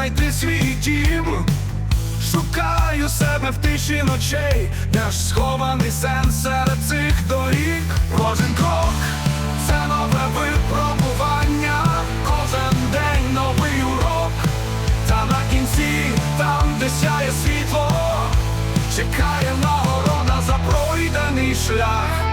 знайти свій дім. Шукаю себе в тиші ночей, наш схований сенс серед цих доріг. Кожен крок це нове випробування, кожен день новий урок. Та на кінці, там, де сяє світло, чекає нагорода за пройдений шлях.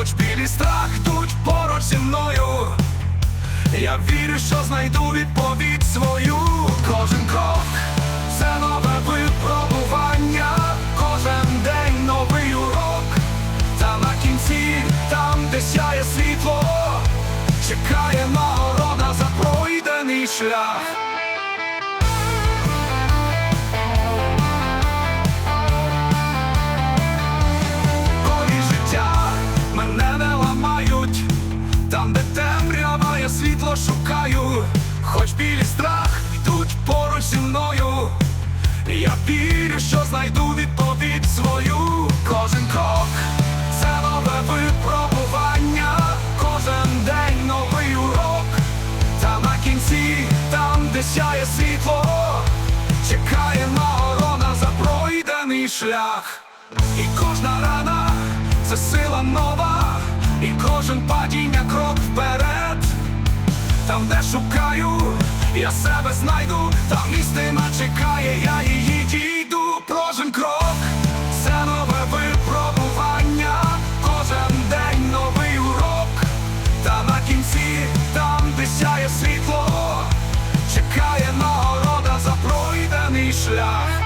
Хоч білі страх тут поруч зі мною. Я вірю, що знайду відповідь свою. Кожен крок це нове випробування, кожен день новий урок. Та на кінці, там, де сяє світло, чекає нагорода за пройдений шлях. Хоч білі страх йдуть поруч зі мною. Я вірю, що знайду відповідь свою. Кожен крок це нове випробування, кожен день новий урок. Та на кінці, там, де сяє світло, чекає нагорода за пройдений шлях. І кожна рана це сила нова, і кожен падіння крок вперед. Там, де шукаю, я себе знайду, там істина чекає, я її дійду. Кожен крок це нове випробування, кожен день новий урок. Та на кінці, там, де сяє світло, чекає нагорода за пройдений шлях.